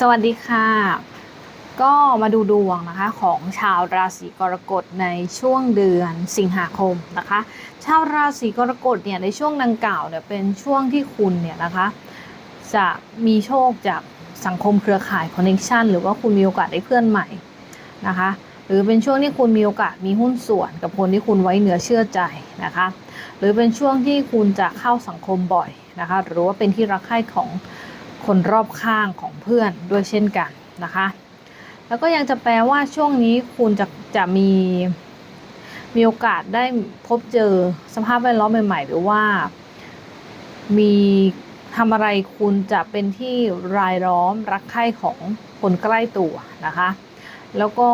สวัสดีค่ะ ก็มาดูดวงนะคะของชาวราศีกรกฎในช่วงเดือนสิงหาคมนะคะ ชาวราศีกรกฎเนี่ยในช่วงดังกล่าวเนี่ยเป็นช่วงที่คุณเนี่ยนะคะจะมีโชคจากสังคมเครือข่ายคอนเน t ชันหรือว่าคุณมีโอกาสได้เพื่อนใหม่นะคะหรือเป็นช่วงที่คุณมีโอกาสมีหุ้นส่วนกับคนที่คุณไว้เหนือเชื่อใจนะคะ หรือเป็นช่วงที่คุณจะเข้าสังคมบ่อยนะคะ หรือว่าเป็นที่รักใคร่ของ คนรอบข้างของเพื่อนด้วยเช่นกันนะคะ แล้วก็ยังจะแปลว่าช่วงนี้คุณจะจะมีมีโอกาสได้พบเจอสภาพแวดล้อมใหม่ ๆ หรือว่า มีทำอะไรคุณจะเป็นที่รายล้อมรักใคร่ของคนใกล้ตัวนะคะ แล้วก็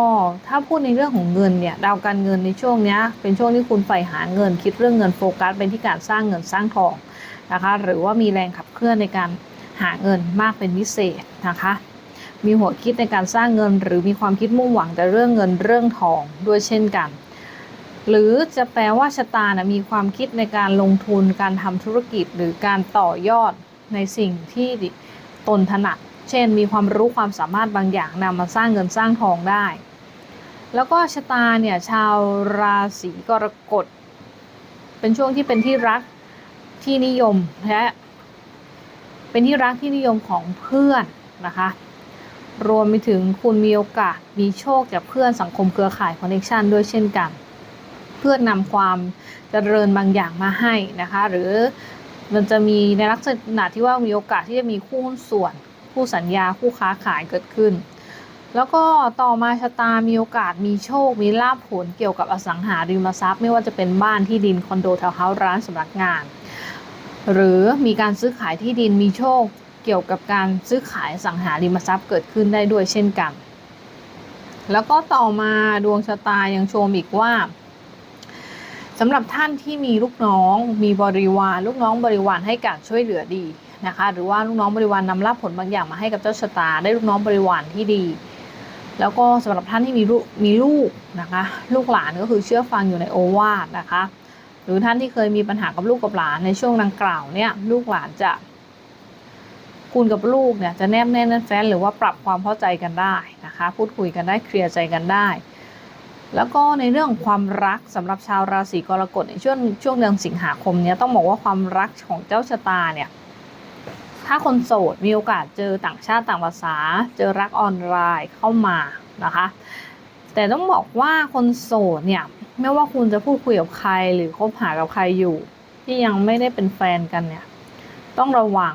ถ้าพูดในเรื่องของเงินเนี่ยดาวการเงินในช่วงนี้เป็นช่วงที่คุณใฝ่หาเงิน คิดเรื่องเงินโฟกัสเป็นที่การสร้างเงินสร้างทองนะคะ หรือว่ามีแรงขับเคลื่อนในการ หาเงินมากเป็นพิเศษนะคะ มีหัวคิดในการสร้างเงิน หรือมีความคิดมุ่งหวังแต่เรื่องเงินเรื่องทองด้วยเช่นกัน หรือจะแปลว่าชะตานะมีความคิดในการลงทุนการทำธุรกิจหรือการต่อยอดในสิ่งที่ตนถนัด เช่น มีความรู้ความสามารถบางอย่างนำมาสร้างเงินสร้างทองได้ แล้วก็ชะตาเนี่ยชาวราศีกรกฎเป็นช่วงที่เป็นที่รักที่นิยมและ เป็นที่รักที่นิยมของเพื่อนนะคะ รวมไปถึงคุณมีโอกาสมีโชคจากเพื่อนสังคมเครือข่ายคอนเน t ชันด้วยเช่นกัน เพื่อนนำความเจริญบางอย่างมาให้นะคะ หรือมันจะมีในลักษณะที่ว่ามีโอกาสที่จะมีคู่หุ้นส่วนคู่สัญญาคู่ค้าขายเกิดขึ้น แล้วก็ต่อมาชะตามีโอกาสมีโชค มีลาภผลเกี่ยวกับอสังหาริมทรัพย์ ไม่ว่าจะเป็นบ้านที่ดินคอนโดแถวเฮาส์ร้านสำนักงาน หรือมีการซื้อขายที่ดินมีโชคเกี่ยวกับการซื้อขายสังหาริมทรัพย์เกิดขึ้นได้ด้วยเช่นกัน แล้วก็ต่อมาดวงชะตายังโชมอีกว่าสำหรับท่านที่มีลูกน้องมีบริวาร ลูกน้องบริวารให้การช่วยเหลือดีนะคะ หรือว่าลูกน้องบริวารนำรับผลบางอย่างมาให้กับเจ้าชะตา ได้ลูกน้องบริวารที่ดี แล้วก็สำหรับท่านที่มีลูกมีลูกนะคะ ลูกหลานก็คือเชื่อฟังอยู่ในโอวาทนะคะ หรือท่านที่เคยมีปัญหากับลูกกับหลานในช่วงดังกล่าวเนี่ยลูกหลานจะคุณกับลูกเนี่ยจะแนบแน่นแน่นแฟ้นหรือว่าปรับความเข้าใจกันได้นะคะ พูดคุยกันได้เคลียร์ใจกันได้ แล้วก็ในเรื่องความรักสำหรับชาวราศีกรกฎในช่วงช่วงเดือนสิงหาคมเนี้ยต้องบอกว่าความรักของเจ้าชะตาเนี่ยถ้าคนโสดมีโอกาสเจอต่างชาติต่างภาษา เจอรักออนไลน์เข้ามานะคะ แต่ต้องบอกว่าคนโสดเนี่ย ไม่ว่าคุณจะพูดคุยกับใครหรือคบหากับใครอยู่ ที่ยังไม่ได้เป็นแฟนกันเนี่ย ต้องระวัง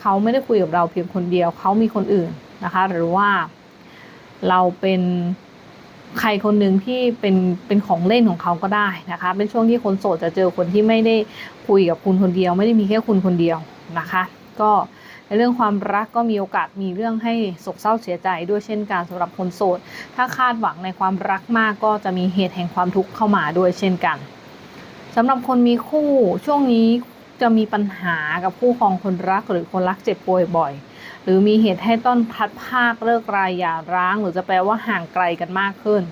เขาไม่ได้คุยกับเราเพียงคนเดียว เขามีคนอื่นนะคะ หรือว่าเราเป็นใครคนหนึ่งที่เป็นเป็นของเล่นของเขาก็ได้นะคะ เป็นช่วงที่คนโสดจะเจอคนที่ไม่ได้คุยกับคุณคนเดียว ไม่ได้มีแค่คุณคนเดียวนะคะ ก็ เรื่องความรักก็มีโอกาสมีเรื่องให้โศกเศร้าเสียใจด้วยเช่นกันสำหรับคนโสด ถ้าคาดหวังในความรักมากก็จะมีเหตุแห่งความทุกข์เข้ามาด้วยเช่นกันสำหรับคนมีคู่ช่วงนี้จะมีปัญหากับคู่ครองคนรักหรือคนรักเจ็บป่วยบ่อย หรือมีเหตุให้ต้นพัดภาคเลิกรายอย่าร้าง หรือจะแปลว่าห่างไกลกันมากขึ้น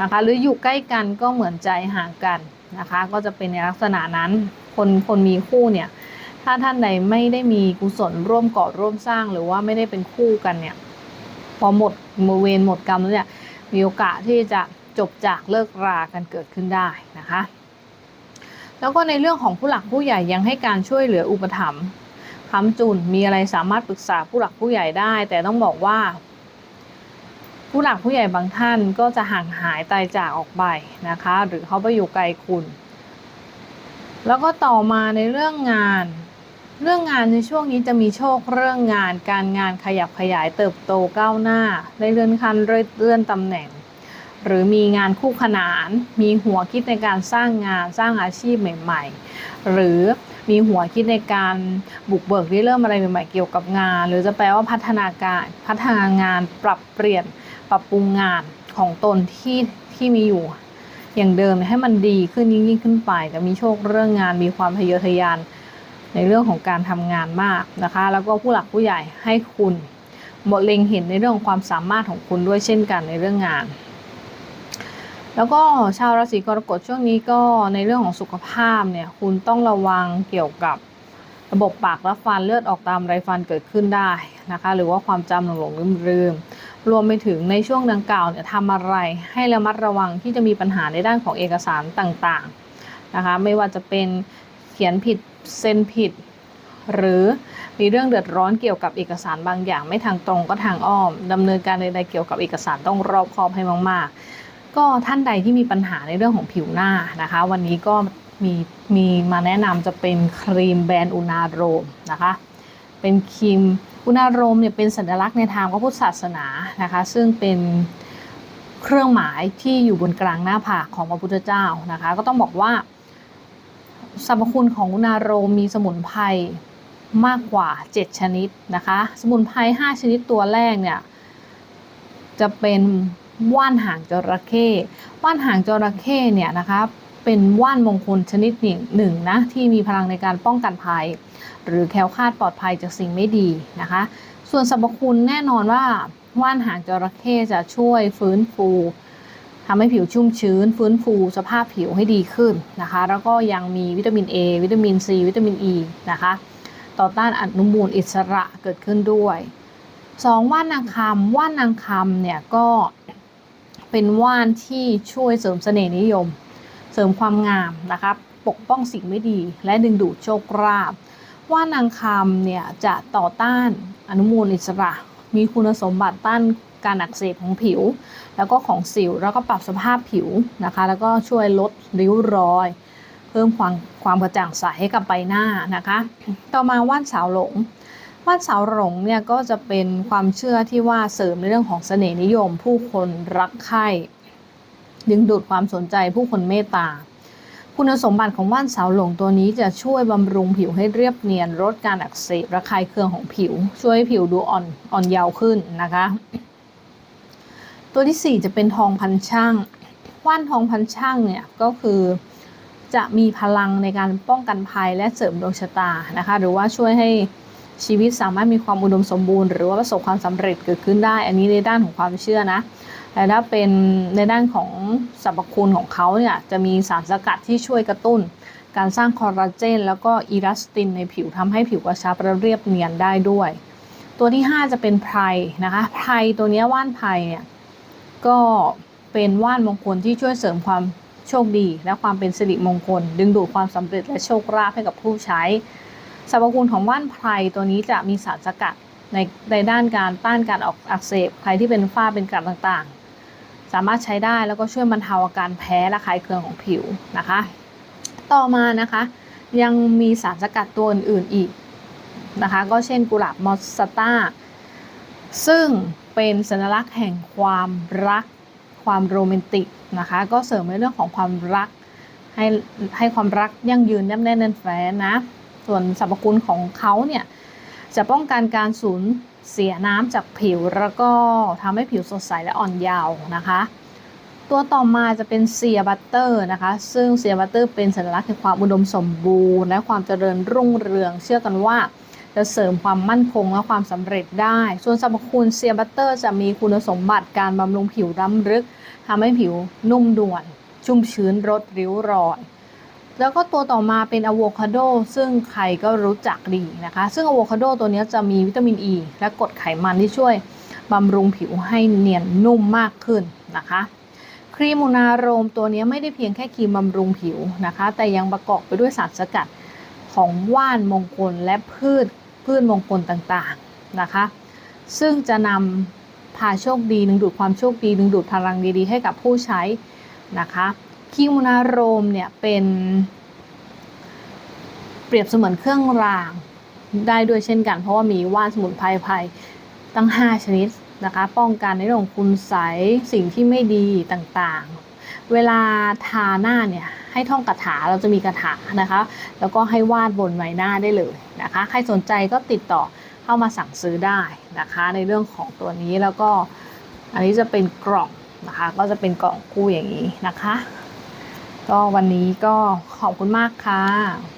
นะคะหรืออยู่ใกล้กันก็เหมือนใจห่างกันนะคะ ก็จะเป็นในลักษณะนั้น คนคนมีคู่เนี่ย ถ้าท่านใดไม่ได้มีกุศลร่วมก่อร่วมสร้างหรือว่าไม่ได้เป็นคู่กันเนี่ยพอหมดมเวรหมดกรรมแล้วเนี่ยมีโอกาสที่จะจบจากเลิกรากันเกิดขึ้นได้นะคะ แล้วก็ในเรื่องของผู้หลักผู้ใหญ่ยังให้การช่วยเหลืออุปถัมภ์ค้ำจุนมีอะไรสามารถปรึกษาผู้หลักผู้ใหญ่ได้ แต่ต้องบอกว่า ผู้หลักผู้ใหญ่บางท่านก็จะห่างหายตายจากออกไปนะคะ หรือเขาไปอยู่ไกลคุณ แล้วก็ต่อมาในเรื่องงาน เรื่องงานในช่วงนี้จะมีโชคเรื่องงาน การงานขยับขยายเติบโตก้าวหน้าได้เลื่อนขั้นเลื่อนตำแหน่ง หรือมีงานคู่ขนาน มีหัวคิดในการสร้างงานสร้างอาชีพใหม่ ๆ หรือมีหัวคิดในการบุกเบิกริเริ่มอะไรใหม่ๆเกี่ยวกับงาน หรือจะแปลว่าพัฒนาการพัฒนางานปรับเปลี่ยนปรับปรุงงานของตนที่ที่มีอยู่ อย่างเดิมให้มันดีขึ้นยิ่งขึ้นไปแต่มีโชคเรื่องงานมีความทะเยอทะยาน ในเรื่องของการทำงานมากนะคะ แล้วก็ผู้หลักผู้ใหญ่ให้คุณหมดเล็งเห็นในเรื่องของความสามารถของคุณด้วยเช่นกันในเรื่องงาน แล้วก็ชาวราศีกรกฎช่วงนี้ก็ในเรื่องของสุขภาพเนี่ยคุณต้องระวังเกี่ยวกับระบบปากและฟันเลือดออกตามไรฟันเกิดขึ้นได้นะคะ หรือว่าความจำหลงๆลืมๆรวมไปถึงในช่วงดังกล่าวเนี่ยทำอะไรให้ระมัดระวังที่จะมีปัญหาในด้านของเอกสารต่างๆนะคะ ไม่ว่าจะเป็น เขียนผิดเซ็นผิด หรือมีเรื่องเดือดร้อนเกี่ยวกับเอกสารบางอย่าง ไม่ทางตรงก็ทางอ้อมดำเนินการใดๆเกี่ยวกับเอกสารต้องรอบคอบให้มาก ๆ ก็ท่านใดที่มีปัญหาในเรื่องของผิวหน้านะคะ วันนี้ก็มีมีมาแนะนำจะเป็นครีมแบรนด์อุณาโรมนะคะ เป็นครีมอุณาโรมเนี่ยเป็นสัญลักษณ์ในทางพระพุทธศาสนานะคะ ซึ่งเป็นเครื่องหมายที่อยู่บนกลางหน้าผากของพระพุทธเจ้านะคะ ก็ต้องบอกว่า สรรพคุณของอุณาโรมมีสมุนไพรมากกว่า 7 ชนิดนะคะ สมุนไพร5ชนิดตัวแรกเนี่ยจะเป็นว่านหางจระเข้ว่านหางจระเข้เนี่ยนะคะเป็นว่านมงคลชนิดหนึ่งหนึ่งนะที่มีพลังในการป้องกันภัย หรือแคล้วคลาดปลอดภัยจากสิ่งไม่ดีนะคะ ส่วนสรรพคุณแน่นอนว่าว่านหางจระเข้จะช่วยฟื้นฟู ทำให้ผิวชุ่มชื้น ฟื้นฟูสภาพผิวให้ดีขึ้นนะคะ แล้วก็ยังมีวิตามิน A วิตามิน C วิตามิน E นะคะ ต่อต้านอนุมูลอิสระเกิดขึ้นด้วยสองว่านนางคำว่านนางคำเนี่ยก็เป็นว่านที่ช่วยเสริมเสน่ห์นิยม เสริมความงามนะคะปกป้องสิ่งไม่ดี และดึงดูดโชคลาภว่านนางคำเนี่ยจะต่อต้านอนุมูลอิสระ มีคุณสมบัติต้าน การอักเสบของผิว แล้วก็ของสิว แล้วก็ปรับสภาพผิวนะคะ แล้วก็ช่วยลดริ้วรอย เพิ่มความความกระจ่างใสให้กับใบหน้านะคะ ต่อมาว่านสาวหลงว่านสาวหลงเนี่ยก็จะเป็นความเชื่อที่ว่าเสริมในเรื่องของเสน่ห์นิยม ผู้คนรักใคร่ดึงดูดความสนใจผู้คนเมตตาคุณสมบัติของว่านสาวหลงตัวนี้จะช่วยบำรุงผิวให้เรียบเนียนลดการอักเสบระคายเคืองของผิว ช่วยให้ผิวดูอ่อนอ่อนเยาว์ขึ้นนะคะ ตัวที่ 4 จะเป็นทองพันช่างว่านทองพันช่างเนี่ยก็คือจะมีพลังในการป้องกันภัยและเสริมดวงชะตานะคะ หรือว่าช่วยให้ชีวิตสามารถมีความอุดมสมบูรณ์ หรือว่าประสบความสำเร็จเกิดขึ้นได้ อันนี้ในด้านของความเชื่อนะแต่ถ้าเป็นในด้านของสรรพคุณของเขาเนี่ยจะมีสารสกัดที่ช่วยกระตุ้น การสร้างคอลลาเจน แล้วก็อีลาสตินในผิวทำให้ผิวกระชับและเรียบเนียนได้ด้วย ตัวที่ 5 จะเป็นไพรนะคะไพรตัวนี้ว่านไพรเนี่ย ก็เป็นว่านมงคลที่ช่วยเสริมความโชคดี และความเป็นสิริมงคล ดึงดูดความสำเร็จและโชคลาภให้กับผู้ใช้สรรพคุณของว่านไพรตัวนี้จะมีสารสกัดในในด้านการต้านการออกอักเสบใครที่เป็นฝ้าเป็นกระต่างๆ สามารถใช้ได้แล้วก็ช่วยบรรเทาอาการแพ้และคลายเคืองของผิวนะคะ ต่อมานะคะยังมีสารสกัดตัวอื่นๆอีกนะคะ ก็เช่นกุหลาบมอสซาตา ซึ่งเป็นสัญลักษณ์แห่งความรักความโรแมนติกนะคะ ก็เสริมในเรื่องของความรัก ให้ให้ความรักยั่งยืนแนบแน่นแน่นแฟ้นนะ ส่วนสรรพคุณของเขาเนี่ยจะป้องกันการสูญเสียน้ำจากผิว แล้วก็ทำให้ผิวสดใสและอ่อนเยาว์นะคะ ตัวต่อมาจะเป็นเซียบัตเตอร์นะคะ ซึ่งเซียบัตเตอร์เป็นสัญลักษณ์แห่งความอุดมสมบูรณ์ และความเจริญรุ่งเรือง เชื่อกันว่า จะเสริมความมั่นคงและความสำเร็จได้ ส่วนสรรพคุณเซียบัตเตอร์จะมีคุณสมบัติการบำรุงผิวดำลึกทำให้ผิวนุ่มด่วน ชุ่มชื้นลดริ้วรอยแล้วก็ตัวต่อมาเป็นอะโวคาโดซึ่งใครก็รู้จักดีนะคะ ซึ่งอะโวคาโดตัวนี้จะมีวิตามินอ e ีและกรดไขมันที่ช่วยบำรุงผิวให้เนียนนุ่มมากขึ้นนะคะ ครีมมูนาโรมตัวนี้ไม่ได้เพียงแค่ครีมบำรุงผิวนะคะ แต่ยังประกอบไปด้วยสารสกัดของว่านมงคลและพืช พืชมงคลต่างๆนะคะ ซึ่งจะนำพาโชคดีดึงดูดความโชคดีดึงดูดพลังดีๆ ให้กับผู้ใช้นะคะคีมุนาโรมเนี่ยเป็นเปรียบเสมือนเครื่องรางได้ด้วยเช่นกัน เพราะว่ามีว่านสมุนไพรไพรตั้ง 5 ชนิดนะคะ ป้องกันในเรื่องของคุณใสสิ่งที่ไม่ดีต่างๆ เวลาทาหน้าเนี่ยให้ท่องคาถาเราจะมีคาถานะคะ แล้วก็ให้วาดบนใบหน้าได้เลยนะคะ ใครสนใจก็ติดต่อเข้ามาสั่งซื้อได้นะคะ ในเรื่องของตัวนี้แล้วก็อันนี้จะเป็นกล่องนะคะ ก็จะเป็นกล่องคู่อย่างนี้นะคะ ก็วันนี้ก็ขอบคุณมากค่ะ